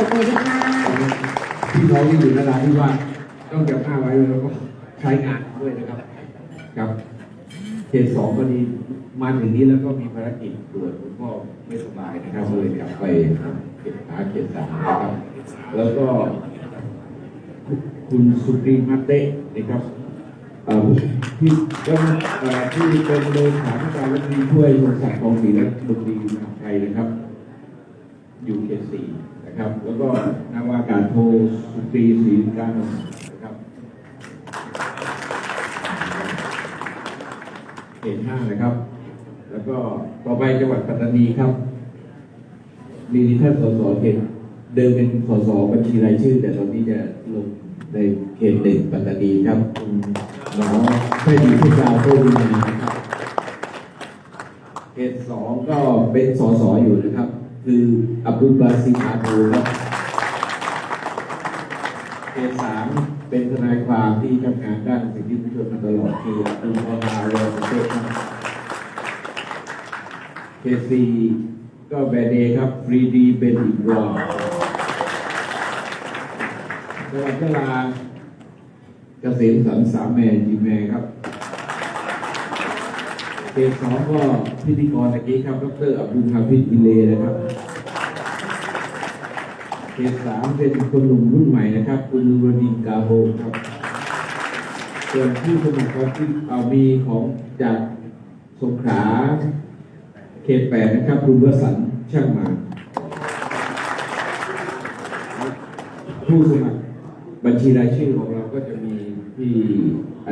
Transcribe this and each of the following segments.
ตบมือด้วยค่ะพี่น้องที่อยู่นราธิวาสต้องจำหน้าไว้แล้วก็ใช้งานด้วยนะครับครับเขตสองพอดีมาถึงนี้แล้วก็มีภารกิจด่วนคุณพ่อไม่สบายนะครับเลยกลับไปเขตหาเขตสามนะครับแล้วก็คุณสุกรีมาเตะนะครับที่ก็เอ่อที่เป็นเลขาธิการรัฐมนตรีช่วยบริษัทกองศรีและดนตรีมหาไทยนะครับ สี่นะครับ แล้วก็นาวากาศโทสุตรีศรีการนนท์นะครับเขตห้านะครับ แล้วก็ต่อไปจังหวัดปัตตานีครับมีท่านสสเขตเดิมเป็นสสบัญชีรายชื่อ แต่ตอนนี้จะลงในเขตหนึ่งปัตตานีครับคุณหมอไม่ดีพิจารโตวินนะครับเขตสองก็เป็นสสอยู่นะครับ คืออับดุลบาซิอาโดครับเขตสามเป็นทนายความที่ทำงานด้านสิทธิมนุษยชนมาตลอดคืออับดุลพอนาโรประเทศครับเคซีก็แบรนด์เอครับฟรีดีเป็นอีกรอบจังหวัดยะลาเกษมสันสามแมนจีแมครับ เขตสองก็พิธีกรตะกี้ครับดรอับดุลฮาฟิดอิเลนะครับเขตสามเป็นคนหนุ่มรุ่นใหม่นะครับ คุณนูรดินกาโฮครับส่วนผู้สมัครครับที่เอามีของจากสงขลาเขตแปดนะครับ คุณวสันช่างมา ผู้สมัครบัญชีรายชื่อของเราก็จะมีที่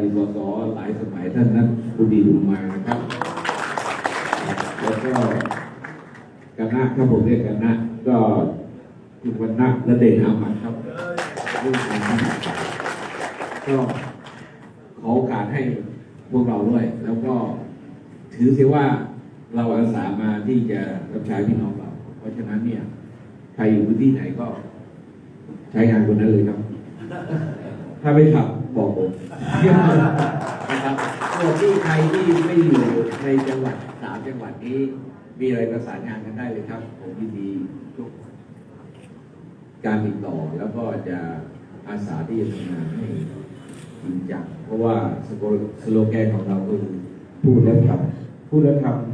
ดีตสสหลายสมัยท่านนั้นคุณดีดุมานะครับ แล้วก็กันนะครับผมเรียกกันนะก็คุณวันนะและเดชอามันครับก็ขอโอกาสให้พวกเราด้วย แล้วก็ถือเสียว่าเราอาสามาที่จะรับใช้พี่น้องเรา เพราะฉะนั้นเนี่ยใครอยู่พื้นที่ไหนก็ ใช้งานคนนั้นเลยครับ ถ้าไม่ขับบอกผม นะครับส่วนที่ใครที่ไม่อยู่ในจังหวัดสามจังหวัดนี้ มีอะไรประสานงานกันได้เลยครับ ผมยินดีทุกการติดต่อแล้วก็จะอาสาที่จะทำงานให้จริงจังเพราะว่าสโลสโลแกนของเราคือพูดแล้วทำพูดแล้วทำ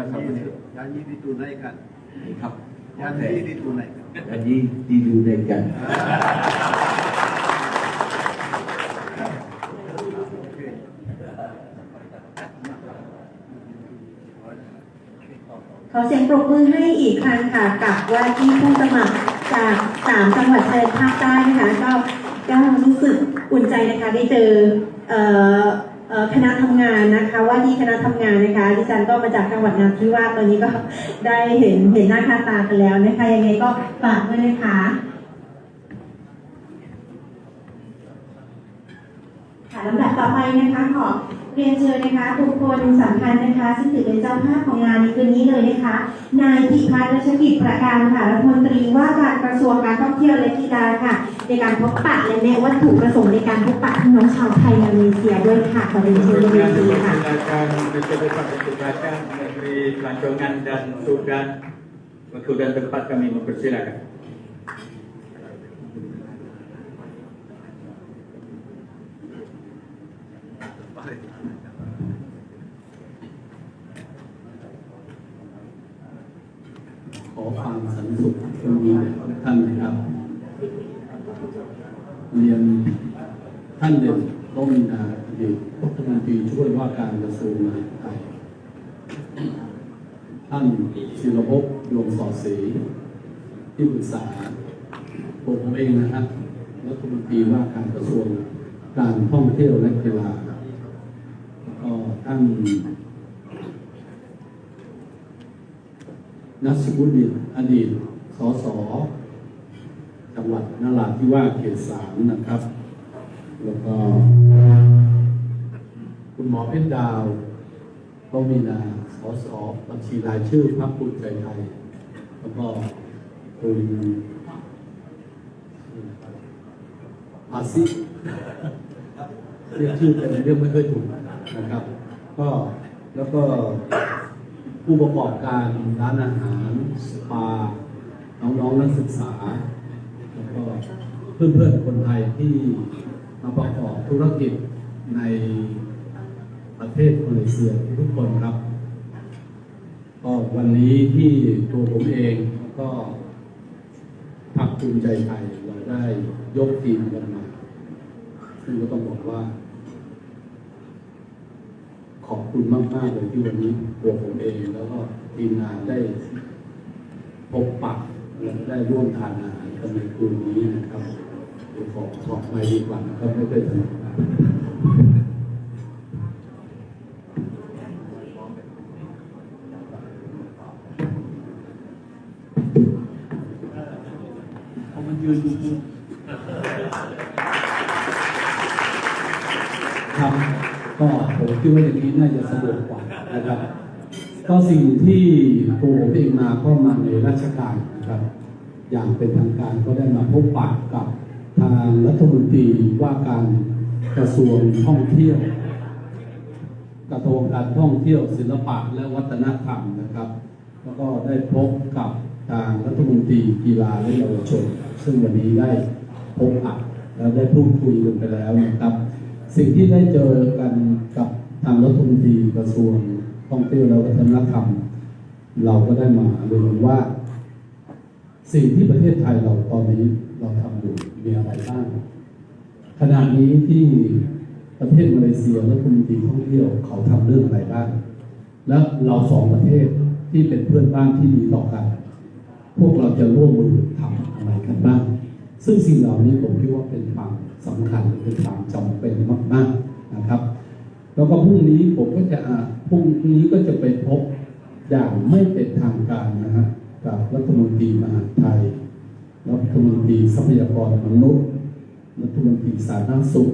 Janji, janji ditunaikan. ครับ Janji ditunaikan. อันนี้ดีดูในกัน ขอเสียงปรบมือให้อีกครั้งค่ะกับว่าที่ผู้สมัครจากสามจังหวัดชายแดนภาคใต้นะคะก็ก็รู้สึกอุ่นใจนะคะได้เจอคณะทำงานนะคะ ว่าที่คณะทำงานนะคะดิฉันก็มาจากจังหวัดนราธิวาสตอนนี้ก็ได้เห็นเห็นหน้าค่าตากันแล้วนะคะยังไงก็ฝากด้วยนะคะ ค่ะ ลำดับต่อไปนะคะขอเรียนเชิญนะคะบุคคลสำคัญนะคะ ซึ่งถือเป็นเจ้าภาพของงานในคืนนี้เลยนะคะ นายพิพัฒน์รัชกิจประการค่ะรัฐมนตรีว่าการกระทรวงการท่องเที่ยวและกีฬาค่ะ ในการพบปะและแนะวัตถุประสงค์ในการพบปะพี่น้องชาวไทยมาเลเซียด้วยค่ะขอเรียนเชิญบนเวทีค่ะ silakan mencoba mencobakan Menteri Pelancongan dan Sudan waktu dan tempat kami mempersilakan. ขอความสันติสุขจงมีแด่ทุกท่านนะครับ เรียน ท่านเด่นต้องมีนาอดีตรัฐมนตรีช่วยว่าการกระทรวงมหาดไทยท่านศิลภพดวงสอดศรีที่ปรึกษาผมเองนะครับรัฐมนตรีว่าการกระทรวงการท่องเที่ยวและกีฬาแล้วก็ท่านนัสบุดินอดีตสสจังหวัดนราธิวาสเขตสามนะครับ แล้วก็ คุณหมอเพชรดาวก็มีนาสอสอบัญชีรายชื่อพรรคภูมิใจไทย แล้วก็คุณอาซิเรียกชื่อเป็นเรื่องไม่เคอยถูกนะครับ ก็แล้วก็ผู้ประกอบการร้านอาหารสปา น้องๆนักศึกษา แล้วก็เพื่อนๆคนไทยที่ มาประกอบธุรกิจในประเทศมาเลเซียทุกคนครับ ก็วันนี้ที่ตัวผมเองก็พรรคภูมิใจไทยเราได้ยกทีมกันมาซึ่งก็ต้องบอกว่า ขอบคุณมากๆเลยที่วันนี้ตัวผมเองแล้วก็ทีมงานได้พบปะและได้ร่วมทานอาหารกันในคืนนี้นะครับ ขอขอบไม่ดีกว่านะครับไม่ได้ถนัดผมมันยืนอยู่ครับก็ผมคิดว่าอย่างนี้น่าจะสะดวกกว่านะครับ ก็สิ่งที่ตัวผมเองมาก็มาในราชการนะครับ อย่างเป็นทางการก็ได้มาพบปะกับ รัฐมนตรีว่าการกระทรวงท่องเที่ยว กระทรวงการท่องเที่ยวศิลปะและวัฒนธรรมนะครับ แล้วก็ได้พบกับทางรัฐมนตรีกีฬาและเยาวชน ซึ่งวันนี้ได้พบปะและได้พูดคุยกันไปแล้วนะครับ สิ่งที่ได้เจอกันกับทางรัฐมนตรีกระทรวงท่องเที่ยวและวัฒนธรรม เราก็ได้มาเรียนว่า สิ่งที่ประเทศไทยเราตอนนี้เราทำอยู่ มีอะไรบ้างขณะนี้ที่ประเทศมาเลเซียและคุณตีท่องเที่ยวเขาทำเรื่องอะไรบ้าง และเราสองประเทศที่เป็นเพื่อนบ้านที่ดีต่อกัน พวกเราจะร่วมมือทำอะไรกันบ้าง ซึ่งสิ่งเหล่านี้ผมคิดว่าเป็นความสำคัญเป็นความจำเป็นมากๆนะครับ แล้วก็พรุ่งนี้ผมก็จะอาพรุ่งนี้ก็จะไปพบอย่างไม่เป็นทางการนะฮะกับรัฐมนตรีมหาไทย รัฐมนตรีทรัพยากรมนุษย์ รัฐมนตรีสาธารณสุข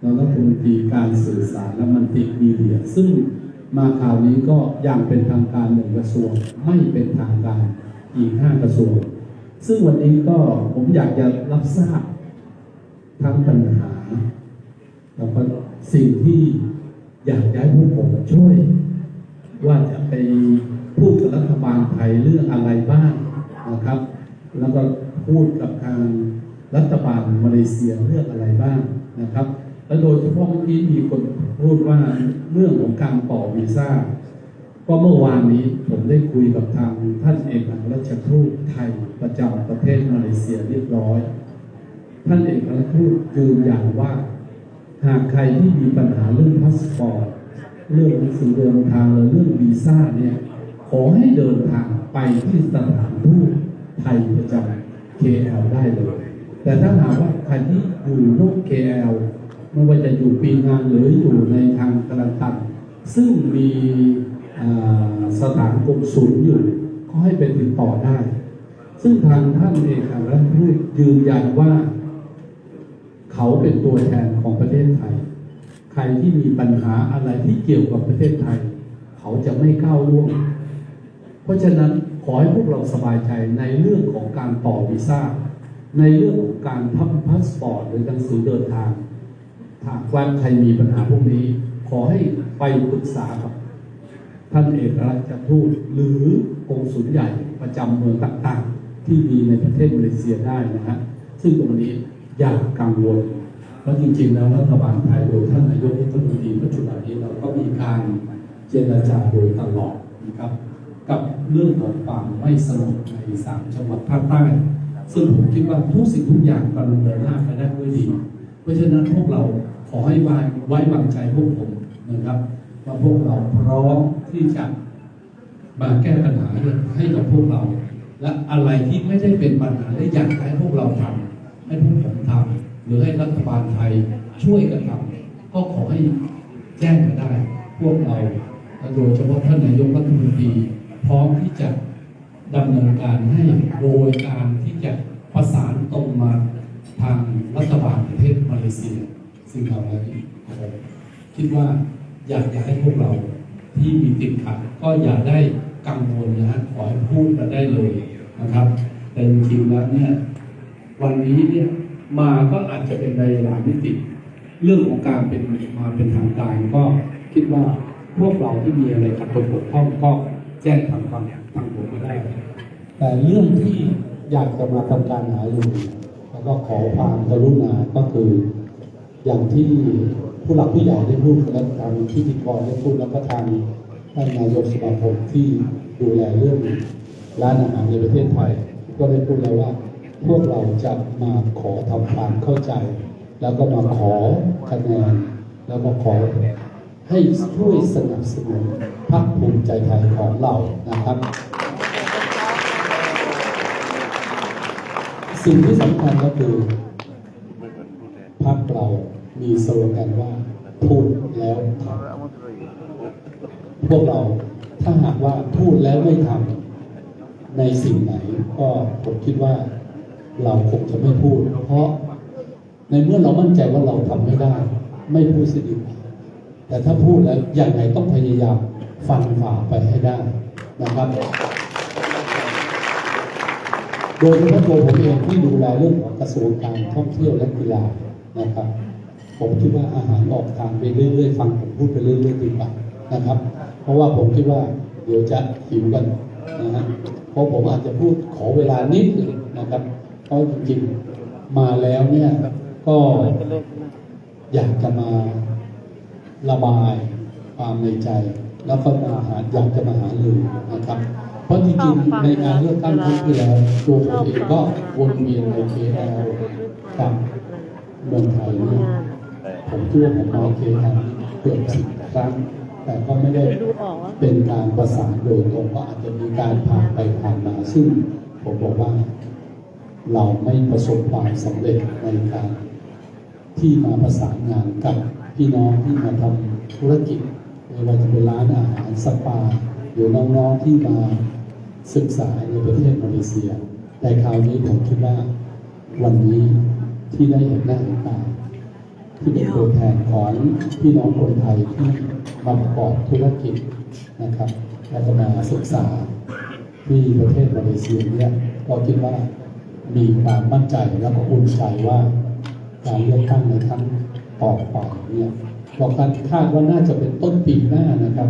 แล้วรัฐมนตรีการสื่อสารและมันติมีเดีย ซึ่งมาคราวนี้ก็อย่างเป็นทางการหนึ่งกระทรวงไม่เป็นทางการอีกห้ากระทรวง ซึ่งวันนี้ก็ผมอยากจะรับทราบทั้งปัญหาแล้วก็สิ่งที่อยากจะให้พวกผมช่วย ว่าจะไปพูดกับรัฐบาลไทยเรื่องอะไรบ้างนะครับ แล้วก็ พูดกับทางรัฐบาลมาเลเซียเรื่องอะไรบ้างนะครับ และโดยเฉพาะเมื่อกี้มีคนพูดว่าเรื่องของการต่อวีซ่า ก็เมื่อวานนี้ผมได้คุยกับทางท่านเอกอัครราชทูตไทยประจำประเทศมาเลเซียเรียบร้อย ท่านเอกอัครราชทูตยืนยันว่า หากใครที่มีปัญหาเรื่องพาสปอร์ตเรื่องหนังสือเดินทางหรือเรื่องวีซ่าเนี่ยขอให้เดินทางไปที่สถานทูตไทยประจำ KL ได้เลย แต่ถ้าหากว่าใครที่อยู่นอก KL ไม่ว่าจะอยู่ปีงานหรืออยู่ในทางกระตันซึ่งมีสถานกงศูนย์อยู่ก็ให้ไปติดต่อได้ ซึ่งทางท่านเอกอัครราชทูตยืนยันว่า เขาเป็นตัวแทนของประเทศไทย ใครที่มีปัญหาอะไรที่เกี่ยวกับประเทศไทย เขาจะไม่ก้าวล่วง ราะฉะนั้นขอให้พวกเราสบายใจในเรื่องของการต่อวีซ่า ในเรื่องของการทำพาสปอร์ตหรือหนังสือเดินทางถ้าว่าใครมีปัญหาพวกนี้ ขอให้ไปปรึกษากับท่านเอกอัครราชทูตหรือกงสุลใหญ่ประจำเมืองต่างๆ ที่มีในประเทศมาเลเซียได้นะฮะซึ่งตรงนี้อย่ากังวลเพราะจริงๆ แล้วรัฐบาลไทยโดยท่านนายกรัฐมนตรีปัจจุบันนี้เราก็มีการเจรจาโดยตลอดนะครับ กับเรื่องของความไม่สงบในสามจังหวัดภาคใต้ ซึ่งผมคิดว่าทุกสิ่งทุกอย่างกำลังเดินหน้าไปได้ด้วยดี เพราะฉะนั้นพวกเราขอให้ไว้ไว้วางใจพวกผมนะครับว่าพวกเราพร้อมที่จะมาแก้ปัญหาให้กับพวกเรา และอะไรที่ไม่ได้เป็นปัญหาและอยากให้พวกเราทำให้พวกผมทำหรือให้รัฐบาลไทยช่วยกันทำก็ขอให้แจ้งมาได้ พวกเราโดยเฉพาะท่านนายกรัฐมนตรี พร้อมที่จะดำเนินการให้โดยการที่จะประสานตรงมาทางรัฐบาลประเทศมาเลเซีย ซึ่งเราแล้วผมคิดว่าอยากจะให้พวกเราที่มีติดขัดก็อย่าได้กังวลนะฮะขอให้พูดมาได้เลยนะครับ แต่จริงๆแล้วเนี่ยวันนี้เนี่ยมาก็อาจจะเป็นในหลายมิติ เรื่องของการเป็นมาเป็นทางการก็คิดว่าพวกเราที่มีอะไรขัดตกบกพร่องก็ แจ้งทางความทางผมมาได้ แต่เรื่องที่อยากจะมาทำการหารือแล้วก็ขอความกรุณาก็คือ อย่างที่ผู้หลักผู้ใหญ่ได้พูดและทางพิธีกรได้พูดแล้วก็ทางท่านนายกสมาคมที่ดูแลเรื่องร้านอาหารในประเทศไทย ก็ได้พูดแล้วว่า พวกเราจะมาขอทำความเข้าใจ แล้วก็มาขอคะแนนแล้วก็ขอให้ช่วยสนับสนุน พรรคภูมิใจไทยของเรานะครับ สิ่งที่สำคัญก็คือพรรคเรามีสโลแกนว่าพูดแล้วทำพวกเราถ้าหากว่าพูดแล้วไม่ทำในสิ่งไหนก็ผมคิดว่าเราคงจะไม่พูด เพราะในเมื่อเรามั่นใจว่าเราทำไม่ได้ ไม่พูดสิดีแต่ถ้าพูดแล้วอย่างไรต้องพยายาม ฟันฝ่าไปให้ได้นะครับโดยเฉพาะตัวผมเองที่ดูแลเรื่องของกระทรวงการท่องเที่ยวและกีฬานะครับ ผมคิดว่าอาหารออกทางไปเรื่อยๆฟังผมพูดไปเรื่อยๆดีกว่านะครับ เพราะว่าผมคิดว่าเดี๋ยวจะหิวกันนะฮะเพราะผมอาจจะพูดขอเวลานิดหนึงนะครับเพราะจริงๆมาแล้วเนี่ยก็อยากจะมาระบายความในใจ แล้วก็มาหาอยากจะมาหาลือนะครับ เพราะจริงๆในงานเลือกตั้งครั้งที่แล้วตัวผมเองก็วนเวียนใน KL กับเมืองไทยเนี่ยผมคิดว่าผมมา KL เกือบสิบครั้งแต่ก็ไม่ได้เป็นการประสานโดยตรงก็อาจจะมีการผ่านไปผ่านมาซึ่งผมบอกว่าเราไม่ประสบความสำเร็จในการที่มาประสานงานกับพี่น้องที่มาทำธุรกิจ ไม่ว่าจะเป็นร้านอาหารสปา หรือน้องๆที่มาศึกษาในประเทศมาเลเซีย แต่คราวนี้ผมคิดว่าวันนี้ที่ได้เห็นหน้าเห็นตาที่เป็นตัวแทนของพี่น้องคนไทยที่มาประกอบธุรกิจนะครับและก็มาศึกษาที่ประเทศมาเลเซียเนี่ยก็คิดว่ามีความมั่นใจและก็อุ่นใจว่าการเลือกตั้งในครั้งต่อไปเนี่ย บอกกันคาดว่าน่าจะเป็นต้นปีหน้านะครับ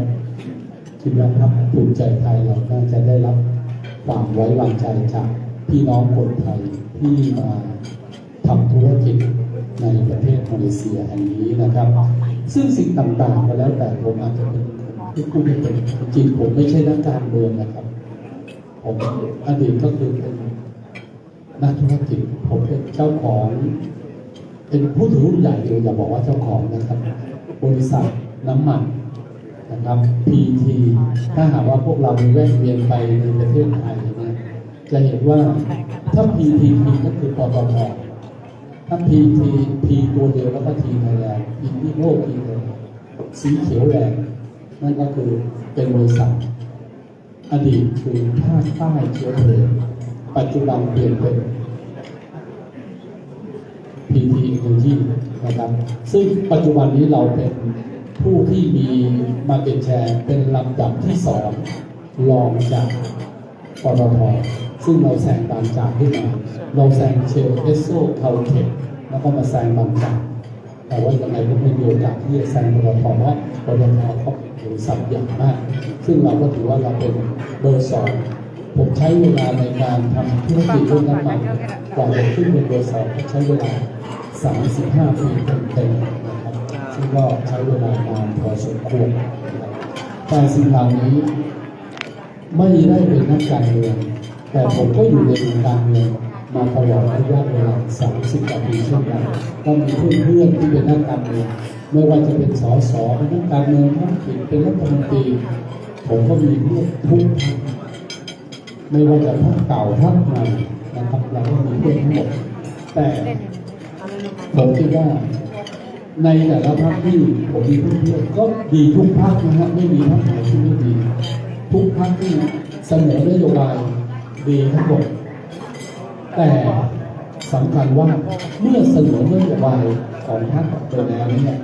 คิดว่าพรรคภูมิใจไทยเราน่าจะได้รับความไว้วางใจจากพี่น้องคนไทยที่มาทำธุรกิจในประเทศมาเลเซียแห่งนี้นะครับ ซึ่งสิ่งต่างๆก็แล้วแต่ผมอาจจะเป็นที่พูดไม่เป็นจริงผมไม่ใช่นักการเมืองนะครับ ผมอดีตก็คือเป็นนักธุรกิจผมเป็นเจ้าของ เป็นผู้ถือหุ้นใหญ่เลยอย่าบอกว่าเจ้าของนะครับ บริษัทน้ำมันนะครับ PT ถ้าหากว่าพวกเรามีแวะเวียนไปในประเทศไทยเนี่ยจะเห็นว่าถ้า PT ก็คือปตทถ้า PT P ตัวเดียวแล้วก็ T ไทยแลนด์อินดิโก้ T ไทยแลนด์สีเขียวแดงนั่นก็คือเป็นบริษัท อดีตคือภาคใต้เชื้อเพลิงปัจจุบันเปลี่ยนเป็น PT Energy นะครับ ซึ่งปัจจุบันนี้เราเป็นผู้ที่มีมาเก็ตแชร์เป็นลำดับที่สองรองจากปตทซึ่งเราแซงบางจากขึ้นมาเราแซงเชลเอสโซเคาเทคแล้วก็มาแซงบางจากแต่ว่ายังไงก็ไม่มีโอกาสที่จะแซงปตทเพราะปตทเขาบริษัทใหญ่มาก ซึ่งเราก็ถือว่าเราเป็นเบอร์สองผมใช้เวลาในการทำธุรกิจเรื่องน้ำมันกว่าจะขึ้นเป็นเบอร์สองใช้เวลา 35 ปีเต็มๆนะครับซึ่งก็ใช้เวลานานพอสมควรนะครับแต่สิ่งเหล่านี้ไม่ได้เป็นนักการเมือง แต่ผมก็อยู่ในวงการเมืองมาตลอดระยะเวลา 30 กว่าปีเช่นกันก็มีเพื่อนๆที่เป็นนักการเมือง ไม่ว่าจะเป็นสสเป็นนักการเมืองท้องถิ่นเป็นรัฐมนตรี ผมก็มีเพื่อนทุกพรรคไม่ว่าจะพรรคเก่าพรรคใหม่นะครับเราก็มีเพื่อนทั้งหมดแต่ ผมคิดว่าในแต่ละพรรคที่ผมมีเพื่อนๆก็ดีทุกพรรคนะฮะไม่มีพรรคไหนที่ไม่ดีทุกพรรคที่เสนอนโยบายดีทั้งหมดแต่สำคัญว่าเมื่อเสนอนโยบายของพรรคไปแล้วเนี่ย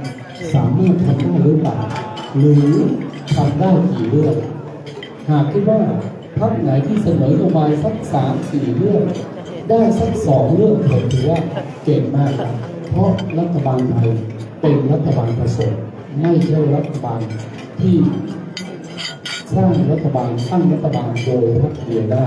สามารถทำได้หรือเปล่าหรือทำได้กี่เรื่องหากคิดว่าพรรคไหนที่เสนอนโยบายสักสามสี่เรื่องได้สักสองเรื่องผมถือว่าเก่งมากครับ เพราะรัฐบาลไทยเป็นรัฐบาลผสมไม่ใช่รัฐบาลที่สร้างรัฐบาลตั้งรัฐบาลโดยพรรคเดียวได้